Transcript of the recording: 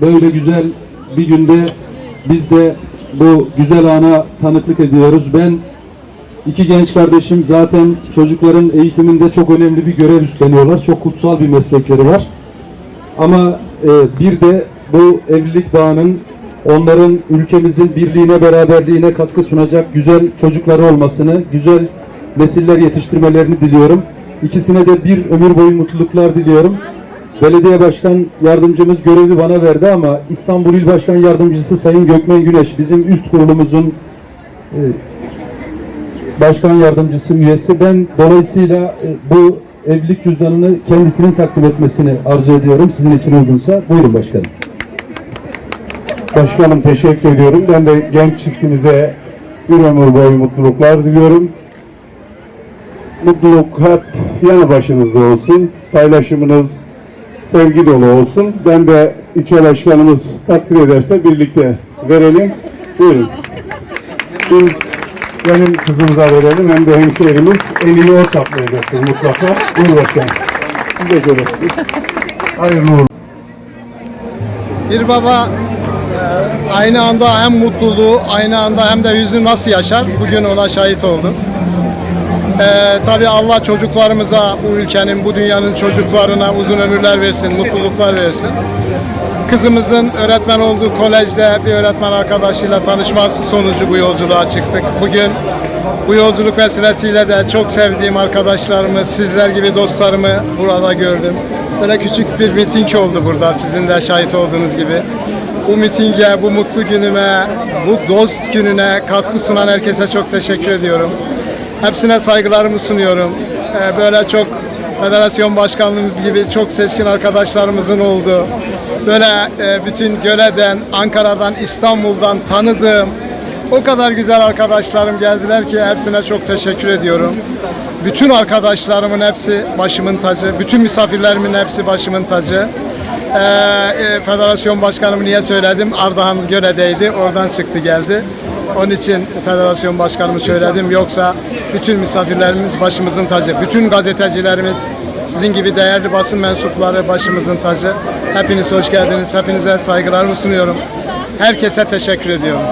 Böyle güzel bir günde biz de bu güzel ana tanıklık ediyoruz. Ben iki genç kardeşim zaten çocukların eğitiminde çok önemli bir görev üstleniyorlar. Çok kutsal bir meslekleri var. Ama e, bir de bu evlilik bağının onların ülkemizin birliğine, beraberliğine katkı sunacak güzel çocukları olmasını, güzel nesiller yetiştirmelerini diliyorum. İkisine de bir ömür boyu mutluluklar diliyorum. Belediye Başkan Yardımcımız görevi bana verdi ama İstanbul İl Başkan Yardımcısı Sayın Gökmen Güneş bizim üst kurulumuzun e, başkan yardımcısı üyesi. Ben dolayısıyla e, bu evlilik cüzdanını kendisinin takdim etmesini arzu ediyorum. Sizin için uygunsa. Buyurun başkanım. Başkanım teşekkür ediyorum. Ben de genç çiftimize bir ömür boyu mutluluklar diliyorum. Mutluluk hep yanı başınızda olsun. Paylaşımınız sevgi dolu olsun. Ben de ilçe başkanımız takdir ederse birlikte verelim. Buyurun. Biz benim kızımıza verelim hem de hemşehrimiz en iyi o saklayacaktır mutlaka. Buyurun başkanım. Siz de görürsünüz. Hayırlı uğurlu. Bir baba e, aynı anda hem mutluluğu, aynı anda hem de hüznü nasıl yaşar? Bugün ona şahit oldum. E, tabii Allah çocuklarımıza, bu ülkenin, bu dünyanın çocuklarına uzun ömürler versin, mutluluklar versin. Kızımızın öğretmen olduğu kolejde bir öğretmen arkadaşıyla tanışması sonucu bu yolculuğa çıktık. Bugün bu yolculuk vesilesiyle de çok sevdiğim arkadaşlarımı, sizler gibi dostlarımı burada gördüm. Böyle küçük bir miting oldu burada sizin de şahit olduğunuz gibi. Bu mitinge, bu mutlu günüme, bu dost gününe katkı sunan herkese çok teşekkür ediyorum. Hepsine saygılarımı sunuyorum. Ee, Böyle çok federasyon başkanlığımız gibi çok seçkin arkadaşlarımızın olduğu, böyle e, bütün Göle'den, Ankara'dan, İstanbul'dan tanıdığım o kadar güzel arkadaşlarım geldiler ki hepsine çok teşekkür ediyorum. Bütün arkadaşlarımın hepsi başımın tacı, bütün misafirlerimin hepsi başımın tacı. Ee, e, federasyon başkanımı niye söyledim? Ardahan Göle'deydi, oradan çıktı geldi. Onun için federasyon başkanımı söyledim. Yoksa bütün misafirlerimiz başımızın tacı. Bütün gazetecilerimiz, sizin gibi değerli basın mensupları başımızın tacı. Hepiniz hoş geldiniz. Hepinize saygılarımı sunuyorum. Herkese teşekkür ediyorum.